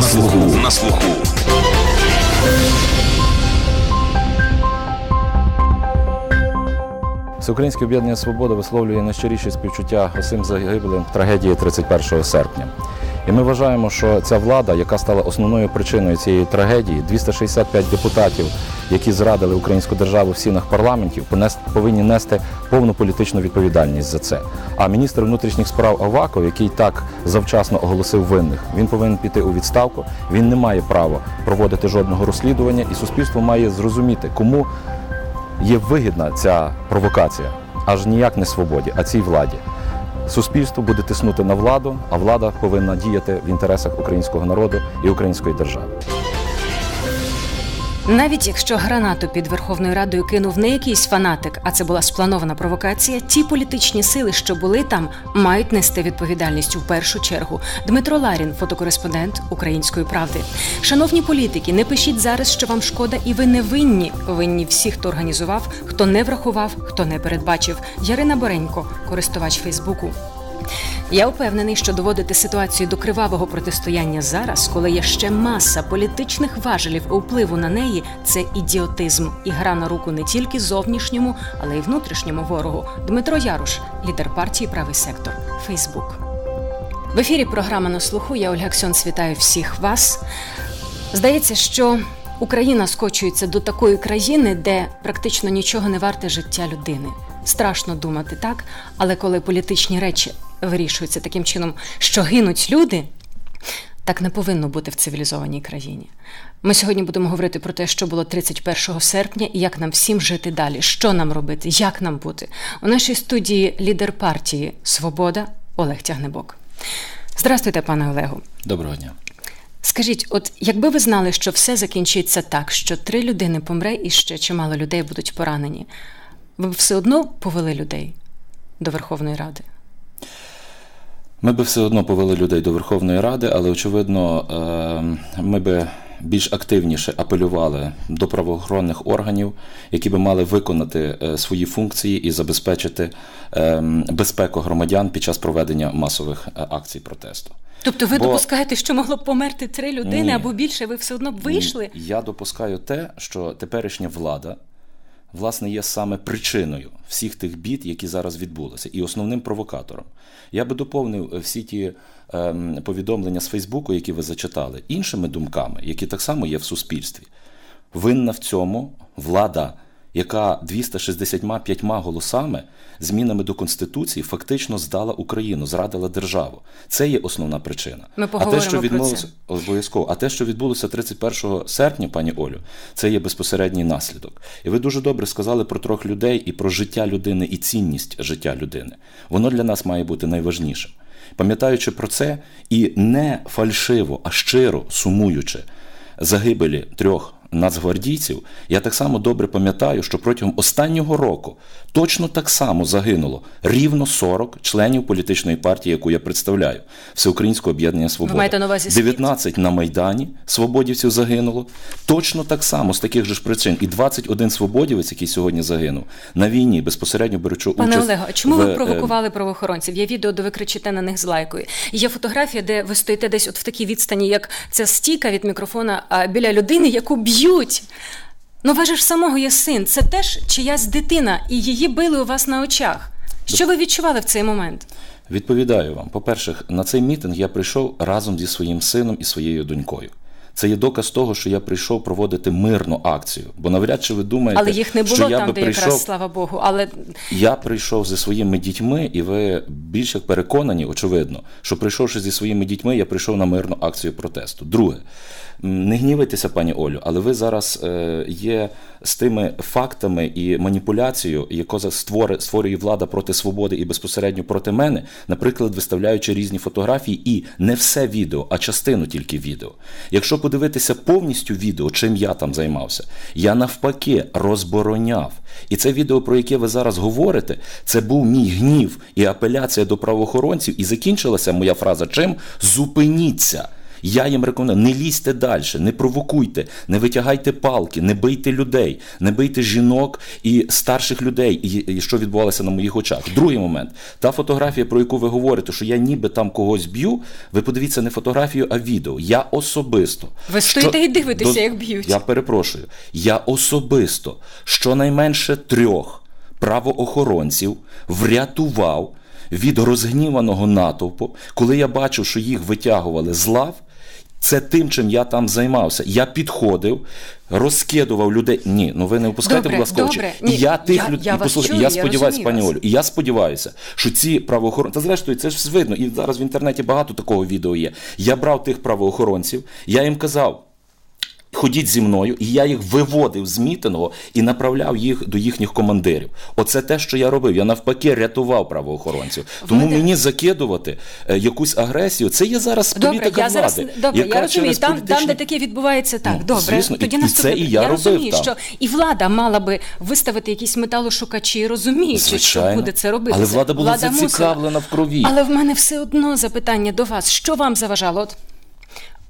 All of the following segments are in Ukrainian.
На слуху. На слуху. Всеукраїнське об'єднання Свобода висловлює найщиріші співчуття усім загиблим в трагедії 31 серпня. І ми вважаємо, що ця влада, яка стала основною причиною цієї трагедії, 265 депутатів, які зрадили українську державу в стінах парламентів, повинні нести повну політичну відповідальність за це. А міністр внутрішніх справ Аваков, який так завчасно оголосив винних, він повинен піти у відставку. Він не має права проводити жодного розслідування, і суспільство має зрозуміти, кому є вигідна ця провокація, аж ніяк не свободі, а цій владі. Суспільство буде тиснути на владу, а влада повинна діяти в інтересах українського народу і української держави. Навіть якщо гранату під Верховною Радою кинув не якийсь фанатик, а це була спланована провокація, ті політичні сили, що були там, мають нести відповідальність у першу чергу. Дмитро Ларін, фотокореспондент Української правди. Шановні політики, не пишіть зараз, що вам шкода, і ви не винні. Винні всі, хто організував, хто не врахував, хто не передбачив. Ярина Боренько, користувач Фейсбуку. Я впевнений, що доводити ситуацію до кривавого протистояння зараз, коли є ще маса політичних важелів впливу на неї, це ідіотизм і гра на руку не тільки зовнішньому, але й внутрішньому ворогу. Дмитро Яруш, лідер партії Правий сектор, Фейсбук. В ефірі програма на слуху. Я Ольга Ксьонц вітаю всіх вас. Здається, що Україна скочується до такої країни, де практично нічого не варте життя людини. Страшно думати так, але коли політичні речі вирішуються таким чином, що гинуть люди, так не повинно бути в цивілізованій країні. Ми сьогодні будемо говорити про те, що було 31 серпня, і як нам всім жити далі, що нам робити, як нам бути. У нашій студії лідер партії Свобода Олег Тягнебок. Здравствуйте, пане Олегу. Доброго дня. Скажіть, от якби ви знали, що все закінчиться так, що три людини помре і ще чимало людей будуть поранені, ви б все одно повели людей до Верховної Ради? Ми би все одно повели людей до Верховної Ради, але очевидно, е, ми би більш активніше апелювали до правоохоронних органів, які би мали виконати е, свої функції і забезпечити е, безпеку громадян під час проведення масових е, акцій протесту. Тобто ви Бо- допускаєте, що могло б померти три людини Ні. або більше, ви все одно б вийшли? Я допускаю те, що теперішня влада власне є саме причиною всіх тих бід, які зараз відбулися, і основним провокатором. Я би доповнив е, всі ті ем, повідомлення з Фейсбуку, які ви зачитали, іншими думками, які так само є в суспільстві. Винна в цьому влада, яка 265 голосами, змінами до Конституції, фактично здала Україну, зрадила державу. Це є основна причина. Ми а те, що відбулося. Обов'язково. А те, що відбулося 31 серпня, пані Олю, це є безпосередній наслідок. І ви дуже добре сказали про трьох людей і про життя людини і цінність життя людини. Воно для нас має бути найважнішим. Пам'ятаючи про це і не фальшиво, а щиро сумуючи загибелі трьох нацгвардійців, я так само добре пам'ятаю, що протягом останнього року точно так само загинуло рівно 40 членів політичної партії, яку я представляю, Всеукраїнського об'єднання Свобода. маєте на увазі світ? 19 на Майдані свободівців загинуло. Точно так само з таких же ж причин. І 21 свободівець, який сьогодні загинув, на війні безпосередньо беручи Пане участь. Олего, а чому в, ви е, провокували правоохоронців? Є відео, де ви кричите на них з лайкою. Є фотографія, де ви стоїте десь от в такій відстані, як ця стійка від мікрофона, а біля людини, яку б'ють. Ну, же ж самого є син. Це теж чиясь дитина, і її били у вас на очах. Що ви відчували в цей момент? Відповідаю вам. По-перше, на цей мітинг я прийшов разом зі своїм сином і своєю донькою. Це є доказ того, що я прийшов проводити мирну акцію. Бо навряд чи ви думаєте, Але їх не що було я там, би де прийшов. якраз слава Богу. Але Я прийшов зі своїми дітьми, і ви більш як переконані, очевидно, що прийшовши зі своїми дітьми, я прийшов на мирну акцію протесту. Друге, не гнівайтеся, пані Олю, але ви зараз е, є з тими фактами і маніпуляцією, яку створює влада проти свободи і безпосередньо проти мене, наприклад, виставляючи різні фотографії і не все відео, а частину тільки відео. Якщо подивитися повністю відео, чим я там займався, я навпаки розбороняв. І це відео, про яке ви зараз говорите, це був мій гнів і апеляція до правоохоронців, і закінчилася моя фраза чим? Зупиніться. Я їм рекомендую, не лізьте далі, не провокуйте, не витягайте палки, не бийте людей, не бийте жінок і старших людей, і, і що відбувалося на моїх очах. Другий момент, та фотографія, про яку ви говорите, що я ніби там когось б'ю, ви подивіться не фотографію, а відео. Я особисто. Ви стоїте і дивитеся, як б'ють. Я перепрошую. Я особисто щонайменше трьох правоохоронців врятував від розгніваного натовпу, коли я бачив, що їх витягували з лав. Це тим, чим я там займався. Я підходив, розкидував людей. Ні, ну ви не опускайте, Добре, будь ласка, очі. І я тих я- людей, я і вас я я сподіваюся, пані. Олю, і я сподіваюся, що ці правоохоронці, та зрештою, це ж видно, і зараз в інтернеті багато такого відео є. Я брав тих правоохоронців, я їм казав. Ходіть зі мною, і я їх виводив з мітингу і направляв їх до їхніх командирів. Оце те, що я робив. Я навпаки рятував правоохоронців. Тому Влади- мені закидувати е, якусь агресію. Це є зараз Добре, політика я влади. зараз добре, яка я розумію. Там, політичні- там, де таке відбувається, так Ну, добре. звісно, Тоді і це і я робив розумію, там. що і влада мала би виставити якісь металошукачі, розуміючи, що буде це робити. Але влада була мусила. зацікавлена в крові. Але в мене все одно запитання до вас: що вам заважало? От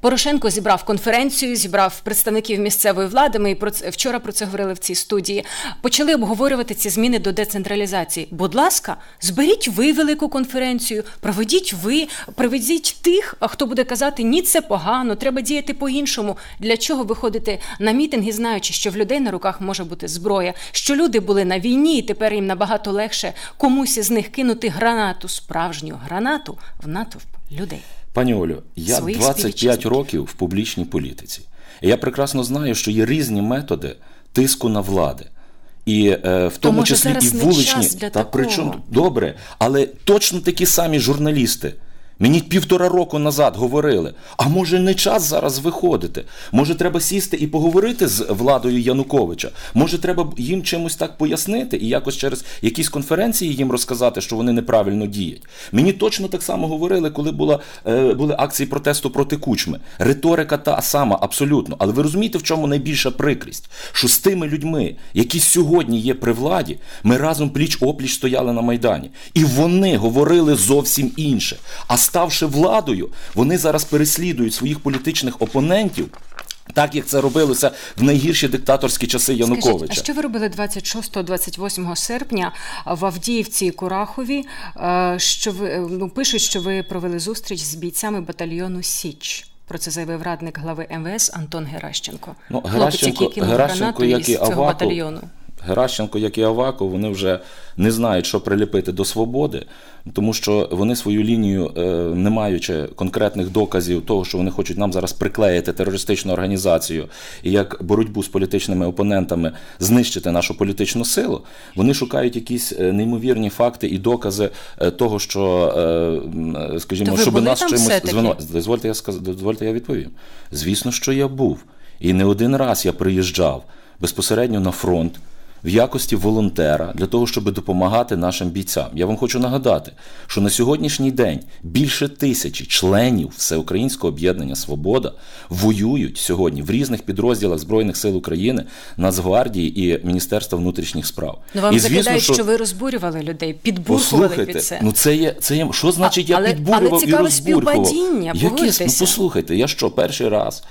Порошенко зібрав конференцію, зібрав представників місцевої влади. Ми про це вчора про це говорили в цій студії. Почали обговорювати ці зміни до децентралізації. Будь ласка, зберіть ви велику конференцію, проведіть ви, приведіть тих, хто буде казати ні, це погано, треба діяти по-іншому. Для чого виходити на мітинги, знаючи, що в людей на руках може бути зброя, що люди були на війні, і тепер їм набагато легше комусь із них кинути гранату, справжню гранату в натовп людей. Пані Олю, я Своїх 25 років в публічній політиці. І я прекрасно знаю, що є різні методи тиску на влади. І е, в тому тому числі і вуличні. Та причому добре, але точно такі самі журналісти. Мені півтора року назад говорили: а може не час зараз виходити? Може, треба сісти і поговорити з владою Януковича? Може, треба їм чимось так пояснити і якось через якісь конференції їм розказати, що вони неправильно діють. Мені точно так само говорили, коли була, е, були акції протесту проти кучми. Риторика та сама, абсолютно. Але ви розумієте, в чому найбільша прикрість? Що з тими людьми, які сьогодні є при владі, ми разом пліч опліч стояли на Майдані. І вони говорили зовсім інше. А ставши владою, вони зараз переслідують своїх політичних опонентів. Так як це робилося в найгірші диктаторські часи Януковича. Скажіть, а що ви робили 26-28 серпня в Авдіївці і Курахові? Е, Що ви е, ну, пишуть, що ви провели зустріч з бійцями батальйону Січ. Про це заявив радник глави МВС Антон Геращенко. Ну, Хлопець, який Геращенко, як і цього Аваков, батальйону. Геращенко, як і Аваков, вони вже не знають, що приліпити до свободи, тому що вони свою лінію, е, не маючи конкретних доказів того, що вони хочуть нам зараз приклеїти терористичну організацію і як боротьбу з політичними опонентами знищити нашу політичну силу, вони шукають якісь е, неймовірні факти і докази е, того, що, скажімо, щоб нас чимось звинуватити. Дозвольте я сказ... дозвольте я відповім. Звісно, що я був. І не один раз я приїжджав безпосередньо на фронт в якості волонтера для того, щоб допомагати нашим бійцям. Я вам хочу нагадати, що на сьогоднішній день більше тисячі членів Всеукраїнського об'єднання Свобода воюють сьогодні в різних підрозділах Збройних сил України, Нацгвардії і Міністерства внутрішніх справ. Ну вам і, звісно, закидають, що... що ви розбурювали людей, Послухайте, під це. ну це є, це є. Що значить я але- підбурював але і цікаве розбурював? співпадіння, Яке, ну послухайте, я що, перший раз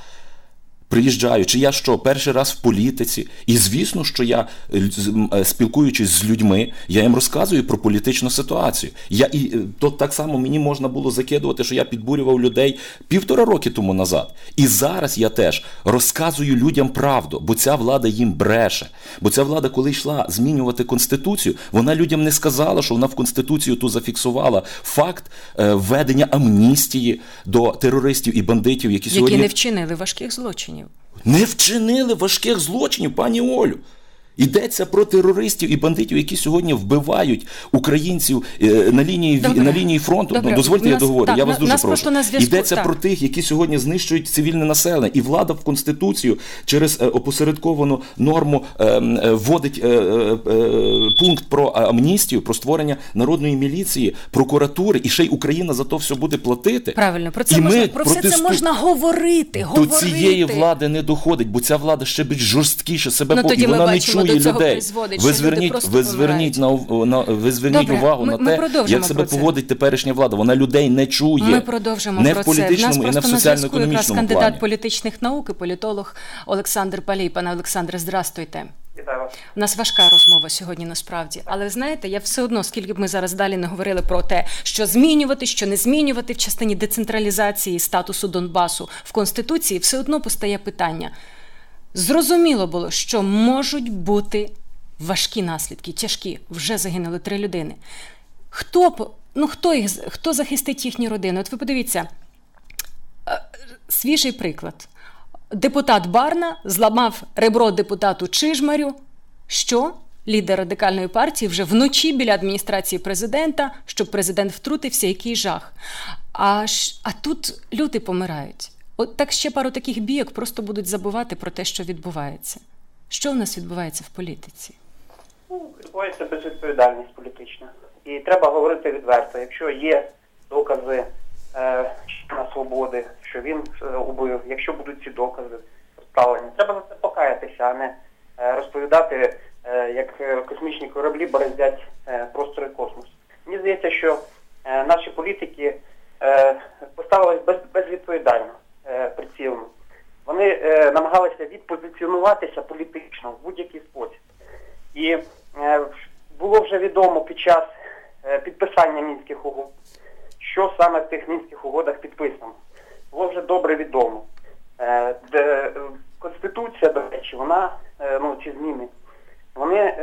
приїжджаю, чи я що, перший раз в політиці, і звісно, що я, е, е, спілкуючись з людьми, я їм розказую про політичну ситуацію. Я і е, то так само мені можна було закидувати, що я підбурював людей півтора роки тому назад. І зараз я теж розказую людям правду, бо ця влада їм бреше. Бо ця влада, коли йшла змінювати конституцію, вона людям не сказала, що вона в конституцію ту зафіксувала факт введення амністії до терористів і бандитів, які, які сьогодні не вчинили важких злочинів. Не вчинили важких злочинів, пані Олю. Йдеться про терористів і бандитів, які сьогодні вбивають українців е, на лінії Добре. на лінії фронту. Добре. Ну дозвольте, Нас- я договорю. так, я вас дуже нас прошу. на Йдеться так. про тих, які сьогодні знищують цивільне населення, і влада в конституцію через е, опосередковану норму е, вводить пункт про амністію, про створення народної міліції, прокуратури, і ще й Україна за то все буде платити. Правильно, про це І можна ми про все це можна говорити. до говорити. цієї влади не доходить, бо ця влада ще більш жорсткіше себе Ну, по- і вона не бачимо чує до цього людей. призводить, ви що люди зверніть, просто ви зверніть на, ув- на ви зверніть Добре, увагу ми- на ми те, продовжимо як себе про це. поводить теперішня влада. Вона людей не чує. Ми продовжимо не про в це. В нас і не в просто на зв'язку якраз соціально-економічному кандидат плані. політичних наук і політолог Олександр Палій. Пане Олександре, здрастуйте. Вітаю вас. У нас важка розмова сьогодні насправді, але знаєте, я все одно, скільки б ми зараз далі не говорили про те, що змінювати, що не змінювати в частині децентралізації статусу Донбасу в конституції, все одно постає питання. Зрозуміло було, що можуть бути важкі наслідки, тяжкі. Вже загинули три людини. Хто ну хто їх хто захистить їхні родини? От ви подивіться, Е, свіжий приклад. Депутат Барна зламав ребро депутату Чижмарю. Що? Лідер радикальної партії вже вночі біля адміністрації президента, щоб президент втрутився, який жах. А, а тут люди помирають. От так ще пару таких бійок просто будуть забувати про те, що відбувається. Що в нас відбувається в політиці? Ну, відбувається безвідповідальність політична. І треба говорити відверто. Якщо є докази е, на свободи, що він е, убив, якщо будуть ці докази представлені, треба за це покаятися, а не е, розповідати, е, як е, космічні кораблі бороздять е, простори космосу. Мені здається, що е, наші політики е, поставились без, безвідповідально е. Вони е, намагалися відпозиціонуватися політично в будь-який спосіб. І е, було вже відомо під час підписання мінських угод, що саме в тих мінських угодах підписано. Було вже добре відомо. Де, Конституція, до речі, вона, ну ці зміни, вони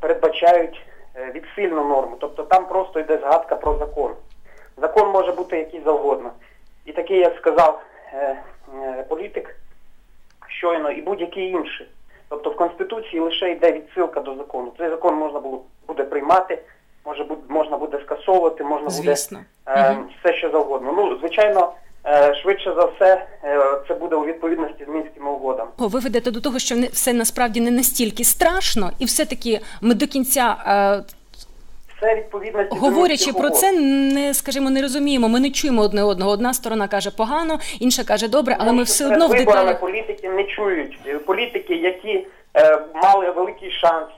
передбачають відсильну норму. Тобто там просто йде згадка про закон. Закон може бути який завгодно. І такий, як сказав політик, щойно і будь-який інший. Тобто в Конституції лише йде відсилка до закону. Цей закон можна було, буде приймати, може бу- можна буде скасовувати, можна Звісно. буде е, Мгм. все що завгодно. Ну, звичайно, е, швидше за все, е, це буде у відповідності з мінськими угодами. Ви ведете до того, що не все насправді не настільки страшно, і все-таки ми до кінця. Е, Все відповідності Говорячи про це, не скажімо, не розуміємо. Ми не чуємо одне одного. Одна сторона каже погано, інша каже добре, але ми все одно в деталях. політики не чують. Політики, які е, мали великий шанс,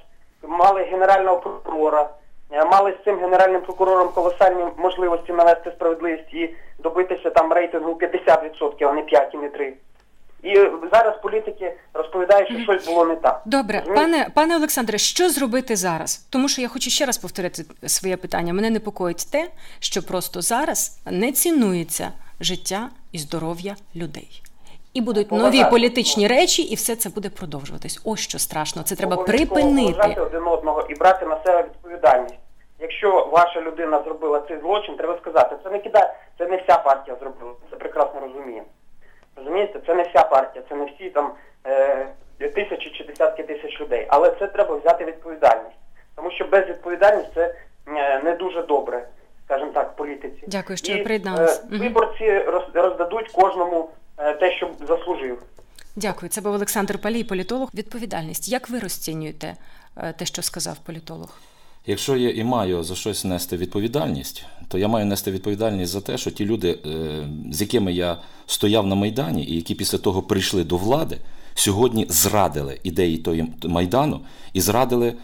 мали генерального прокурора, е, мали з цим генеральним прокурором колосальні можливості навести справедливість і добитися там рейтингу 50%, а не 5 і не 3. І зараз політики розповідають, що щось було не так. Добре, Розумієте? пане пане Олександре, що зробити зараз? Тому що я хочу ще раз повторити своє питання. Мене непокоїть те, що просто зараз не цінується життя і здоров'я людей. І будуть нові Поважати. політичні речі, і все це буде продовжуватись. Ось що страшно. Це треба припинити. один одного і брати на себе відповідальність. Якщо ваша людина зробила цей злочин, треба сказати, це не кида, це не вся партія зробила. Це прекрасно розуміємо. Розумієте, це не вся партія, це не всі там е, тисячі чи десятки тисяч людей. Але це треба взяти відповідальність. Тому що безвідповідальність це е, не дуже добре, скажімо так, в політиці. Дякую, що І, приєдналися. е, Виборці роз- роздадуть кожному е, те, що заслужив. Дякую. Це був Олександр Палій, політолог. Відповідальність. Як ви розцінюєте е, те, що сказав політолог? Якщо я і маю за щось нести відповідальність, то я маю нести відповідальність за те, що ті люди, е, з якими я стояв на Майдані, і які після того прийшли до влади, сьогодні зрадили ідеї тої майдану і зрадили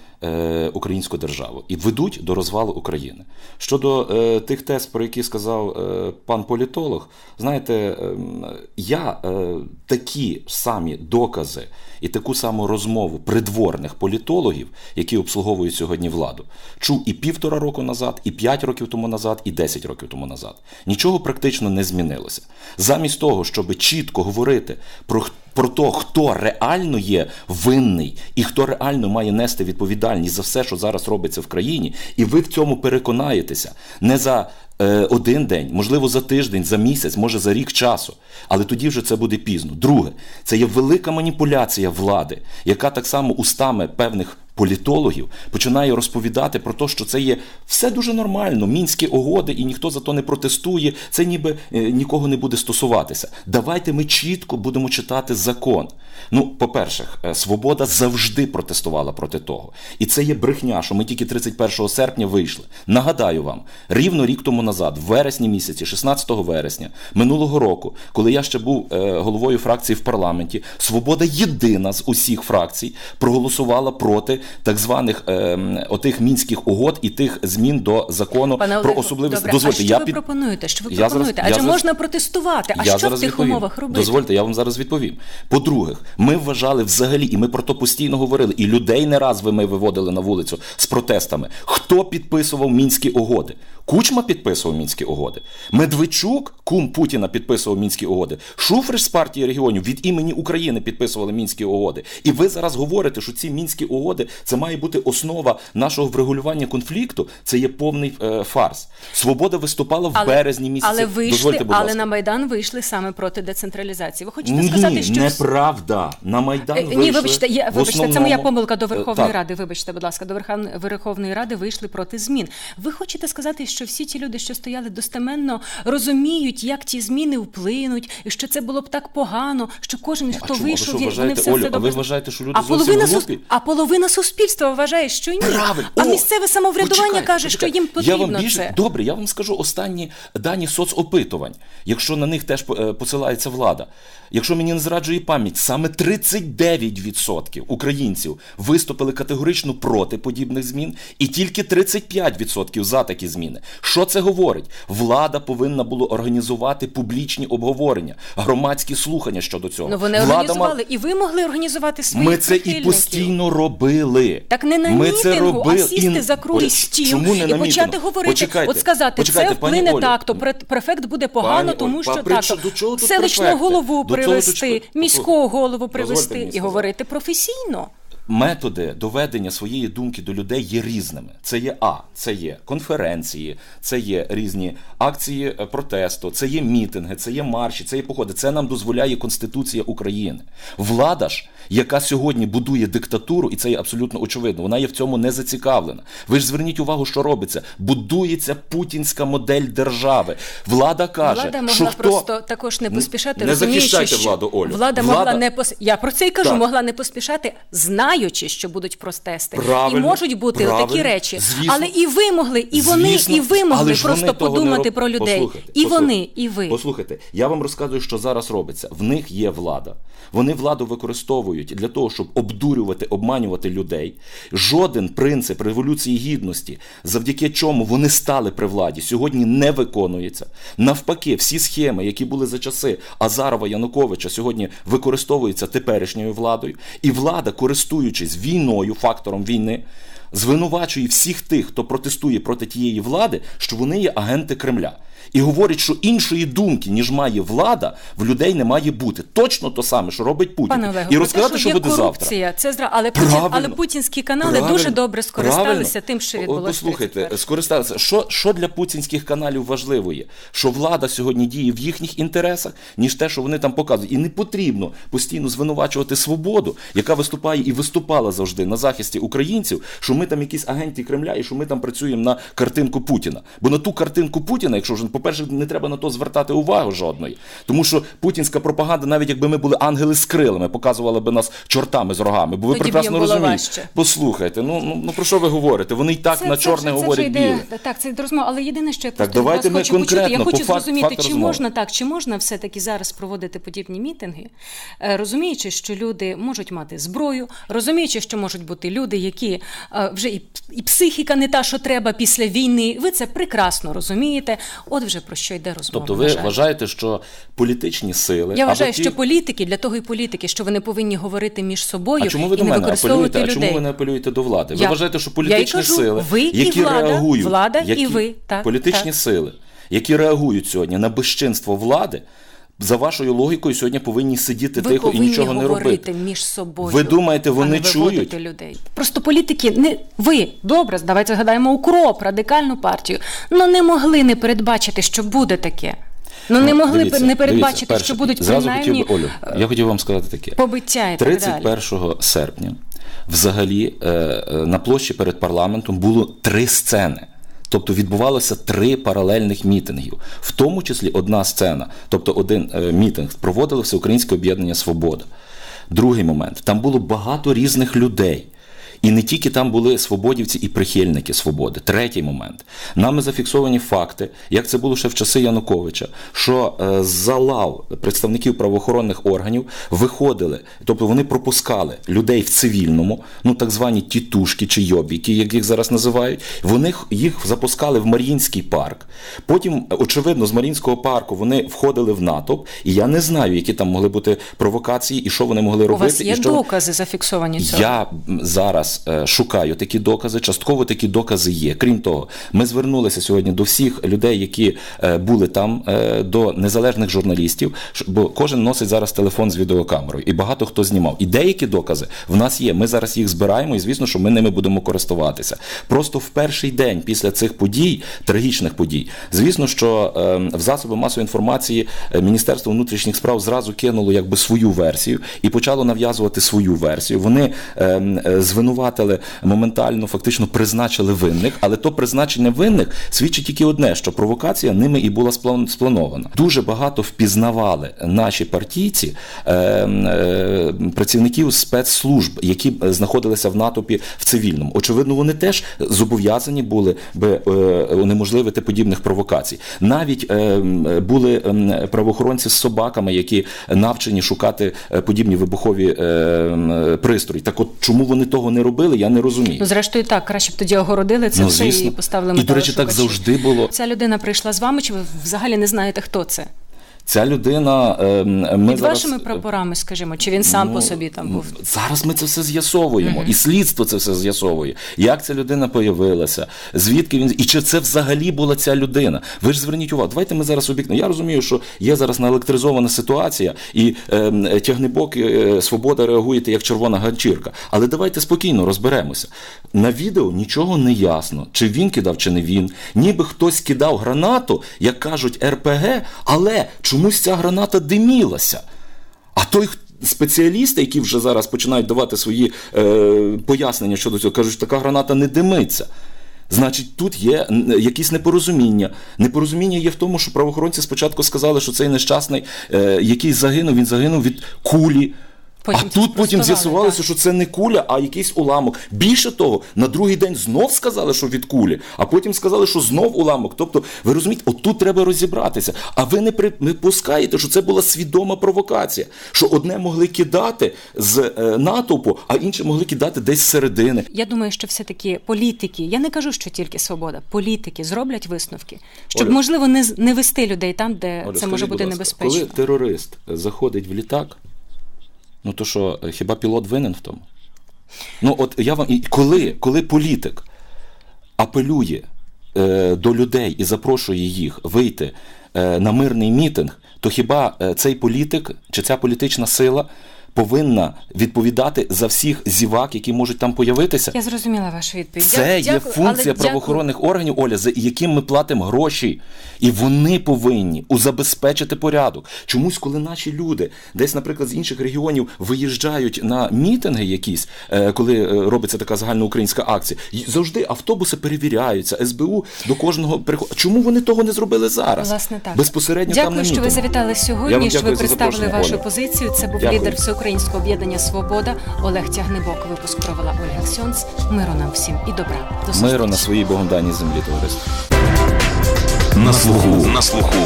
українську державу і ведуть до розвалу України. Щодо е, тих тез, про які сказав е, пан політолог, знаєте, ем, я е, такі самі докази і таку саму розмову придворних політологів, які обслуговують сьогодні владу, чув і півтора року назад, і п'ять років тому назад, і десять років тому назад. Нічого практично не змінилося. Замість того, щоб чітко говорити про про те, хто реально є винний і хто реально має нести відповідальність за все, що зараз робиться в країні, і ви в цьому переконаєтеся не за е, один день, можливо, за тиждень, за місяць, може за рік часу. Але тоді вже це буде пізно. Друге, це є велика маніпуляція влади, яка так само устами певних політологів починає розповідати про те, що це є все дуже нормально, мінські угоди, і ніхто за то не протестує. Це ніби е, нікого не буде стосуватися. Давайте ми чітко будемо читати закон. Ну, по-перше, е, свобода завжди протестувала проти того. І це є брехня, що ми тільки 31 серпня вийшли. Нагадаю вам, рівно рік тому назад, в вересні місяці, 16 вересня минулого року, коли я ще був е, головою фракції в парламенті, свобода єдина з усіх фракцій проголосувала проти так званих е, отих мінських угод і тих змін до закону Пане про особливості. добре, Дозвольте, а що я ви під... пропонуєте? Що ви Я зараз- пропонуєте? я Адже зараз- можна протестувати. А я що в зараз цих відповім. умовах робити? Дозвольте, я вам зараз відповім. По-друге, ми вважали взагалі, і ми про то постійно говорили, і людей не раз ви ми виводили на вулицю з протестами. Хто підписував мінські угоди? Кучма підписував мінські угоди. Медведчук, кум Путіна, підписував мінські угоди. Шуфриш з партії регіонів від імені України підписували мінські угоди. І ви зараз говорите, що ці мінські угоди це має бути основа нашого врегулювання конфлікту. Це є повний е, фарс. Свобода виступала в березні місяці. Але вийшли, Дозвольте, будь але ласка. на Майдан вийшли саме проти децентралізації. Ви хочете Ні, сказати, що неправда. На Майдан Е, вийшли. Ні, вибачте, я, вибачте, це моя помилка до Е, Верховної так. Ради. Вибачте, будь ласка, до Верховної Ради вийшли проти змін. Ви хочете сказати, що всі ті люди, що стояли достеменно, розуміють, як ті зміни вплинуть, і що це було б так погано, що кожен, хто чому? А вийшов, ви що вважаєте, вони все Олю, це а ви вважаєте, що люди а половина глупі? а половина суспільства вважає, що ні. Правильно. А О, місцеве самоврядування почекайте, каже, що почекайте. їм я потрібно вам більше, це. Добре, я вам скажу останні дані соцопитувань, якщо на них теж е, посилається влада. Якщо мені не зраджує пам'ять, саме 39% українців виступили категорично проти подібних змін, і тільки 35% за такі зміни. Що це говорить? Влада повинна була організувати публічні обговорення, громадські слухання щодо цього. Ну вони Влада організували, ма- і ви могли організувати свої Ми це і постійно робили. Так не на Ми мітингу, це робили. а сісти І- за круглий стіл чому не і на почати мітингу? говорити, Почекайте, от сказати, почекайте, це вплине так, то пре- префект буде погано, Пані тому Оль, що так. Селищного голову До привести, міського голову привести і говорити професійно. Методи доведення своєї думки до людей є різними. Це є А, це є конференції, це є різні акції е, протесту, це є мітинги, це є марші, це є походи. Це нам дозволяє Конституція України. Влада ж, яка сьогодні будує диктатуру, і це є абсолютно очевидно, вона є в цьому не зацікавлена. Ви ж зверніть увагу, що робиться. Будується путінська модель держави. Влада каже, Влада могла що хто просто також не поспішати. Не захищайте владу, Олю. Влада, Влада- могла не пос... Я про це й кажу, Так. могла не поспішати, знаючи, що будуть протести. Правильно, і можуть бути правильно, отакі речі. звісно. Але і ви могли, і вони, Звісно, і ви могли просто подумати роб- про людей. Послухайте, і послухайте. вони, і ви. Послухайте, я вам розказую, що зараз робиться. В них є влада. Вони владу використовують для того, щоб обдурювати, обманювати людей. Жоден принцип революції гідності, завдяки чому вони стали при владі, сьогодні не виконується. Навпаки, всі схеми, які були за часи Азарова Януковича, сьогодні використовуються теперішньою владою. І влада, користуючись війною, фактором війни, звинувачує всіх тих, хто протестує проти тієї влади, що вони є агенти Кремля. І говорить, що іншої думки, ніж має влада, в людей не має бути. Точно то саме, що робить Путін. Пане Олегу, і розказати, те, що є буде завтра. Це зра... але, Путін... Правильно. але путінські канали Правильно. дуже добре скористалися Правильно. тим, що відбулося. Послухайте, скористалися. Що, що для путінських каналів важливо є? Що влада сьогодні діє в їхніх інтересах, ніж те, що вони там показують. І не потрібно постійно звинувачувати свободу, яка виступає і виступала завжди на захисті українців, що ми там якісь агенти Кремля і що ми там працюємо на картинку Путіна. Бо на ту картинку Путіна, якщо вже, по-перше, не треба на то звертати увагу жодної. Тому що путінська пропаганда, навіть якби ми були ангели з крилами, показувала би нас чортами з рогами. Бо ви Тоді прекрасно розумієте. Послухайте, ну, ну, ну про що ви говорите? Вони і так на чорне вже- говорять вже йде- біле. Так, це розмова, але єдине, що я Так, просто давайте вас хочу почути, я хочу факт- зрозуміти, факт чи розмови. можна так, чи можна все-таки зараз проводити подібні мітинги, е, розуміючи, що люди можуть мати зброю, розуміючи, що можуть бути люди, які е, вже і, і психіка не та, що треба після війни. Ви це прекрасно розумієте. От вже про що йде розмова. Тобто ви вважаєте, що політичні сили. Я вважаю, ті- що політики для того і політики, що вони повинні говорити між собою А чому ви і до не мене апелюєте? А чому ви не апелюєте до влади? Ви вважаєте, що я політичні кажу, сили, ви і які влада, реагують, влада і ви, так, політичні так. сили, які реагують сьогодні на безчинство влади, за вашою логікою, сьогодні повинні сидіти Ви тихо і нічого не робити. між собою. Ви думаєте, а вони не чують? людей? Просто політики не ви добре, давайте згадаємо укроп, радикальну партію. Ну не могли не передбачити, що буде таке. Ну не могли Дивіться, не передбачити, дивіться, що будуть зразу принаймні хотів би, Олю, я хотів вам сказати таке. побиття і так далі. серпня взагалі е, е, на площі перед парламентом було три сцени. Тобто відбувалося три паралельних мітингів, в тому числі одна сцена, тобто один е, мітинг проводило Всеукраїнське об'єднання Свобода. Другий момент там було багато різних людей. І не тільки там були свободівці і прихильники свободи. Третій момент. Нами зафіксовані факти, як це було ще в часи Януковича, що е, з лав представників правоохоронних органів виходили, тобто вони пропускали людей в цивільному, ну так звані тітушки чи йобіки, як їх зараз називають. Вони їх запускали в Мар'їнський парк. Потім, очевидно, з Мар'їнського парку вони входили в натовп, і я не знаю, які там могли бути провокації і що вони могли У робити. вас є і що... докази зафіксовані цього? Я м, зараз е, шукаю такі докази. Частково такі докази є. Крім того, ми звернулися сьогодні до всіх людей, які е, були там, е, до незалежних журналістів, бо кожен носить зараз телефон з відеокамерою, і багато хто знімав. І деякі докази в нас є. Ми зараз їх збираємо, і звісно, що ми ними будемо користуватися. Просто в перший день після цих подій, трагічних подій, звісно, що в засоби масової інформації Міністерство внутрішніх справ зразу кинуло якби свою версію і почало нав'язувати свою версію. Вони е, звинуватили моментально, фактично призначили винних, але то призначення винних свідчить тільки одне, що провокація ними і була спланована. Дуже багато впізнавали наші партійці е, е, працівників спецслужб, які знаходилися в натовпі в цивільному. Очевидно, вони теж зобов'язані були би е, унеможливити подібних провокацій. Навіть е, були правоохоронці з собаками, які навчені шукати е, подібні вибухові е, пристрої. Так от чому вони того не робили, я не розумію. Ну, зрештою, так, краще б тоді огородили це Ну, все звісно. і поставили І, до речі, так завжди було. Ця людина прийшла з вами, чи ви взагалі не знаєте, хто це? Ця людина е, ми Під зараз... вашими прапорами, скажімо, чи він сам Ну, по собі там був? Зараз ми це все з'ясовуємо, і слідство це все з'ясовує. Як ця людина появилася, звідки він і чи це взагалі була ця людина? Ви ж зверніть увагу. Давайте ми зараз об'єктивно. Я розумію, що є зараз наелектризована ситуація, і е, тягнебок е, свобода реагуєте як червона ганчірка. Але давайте спокійно розберемося. На відео нічого не ясно, чи він кидав, чи не він. Ніби хтось кидав гранату, як кажуть, РПГ, але чомусь ця граната димілася. А той спеціалісти, які вже зараз починають давати свої е, пояснення щодо цього, кажуть, що така граната не димиться. Значить, тут є якісь непорозуміння. Непорозуміння є в тому, що правоохоронці спочатку сказали, що цей нещасний, е, який загинув, він загинув від кулі. Потім а тут потім з'ясувалося, що це не куля, а якийсь уламок. Більше того, на другий день знов сказали, що від кулі, а потім сказали, що знов уламок. Тобто, ви розумієте, отут треба розібратися. А ви не припускаєте, що це була свідома провокація, що одне могли кидати з е, натовпу, а інше могли кидати десь з середини. Я думаю, що все-таки політики, я не кажу, що тільки свобода, політики зроблять висновки, щоб, Оля. можливо, не, не вести людей там, де Оля, це може бути небезпечно. Коли терорист заходить в літак, ну то що, е, хіба пілот винен в тому? Ну, от я вам коли, коли політик апелює е, до людей і запрошує їх вийти е, на мирний мітинг, то хіба е, цей політик чи ця політична сила повинна відповідати за всіх зівак, які можуть там появитися? Я зрозуміла вашу відповідь. Це Дя- є функція але дякую. органів, Оля, за яким ми платимо гроші. І вони повинні узабезпечити порядок. Чомусь, коли наші люди десь, наприклад, з інших регіонів виїжджають на мітинги якісь, е, коли е, робиться така загальноукраїнська акція, завжди автобуси перевіряються, СБУ до кожного приходить. Чому вони того не зробили зараз? Власне, так. Безпосередньо Дякую, там на що ви завітали сьогодні. Що ви представили вашу Оля. позицію. Це був Дякую. лідер Всеукраїнського об'єднання Свобода Олег Тягнебок. Випуск провела Ольга Ксьонц. Миру нам всім і добра. До зустрічі. Миру на своїй богомданій землі, товариство. На слуху. На слуху.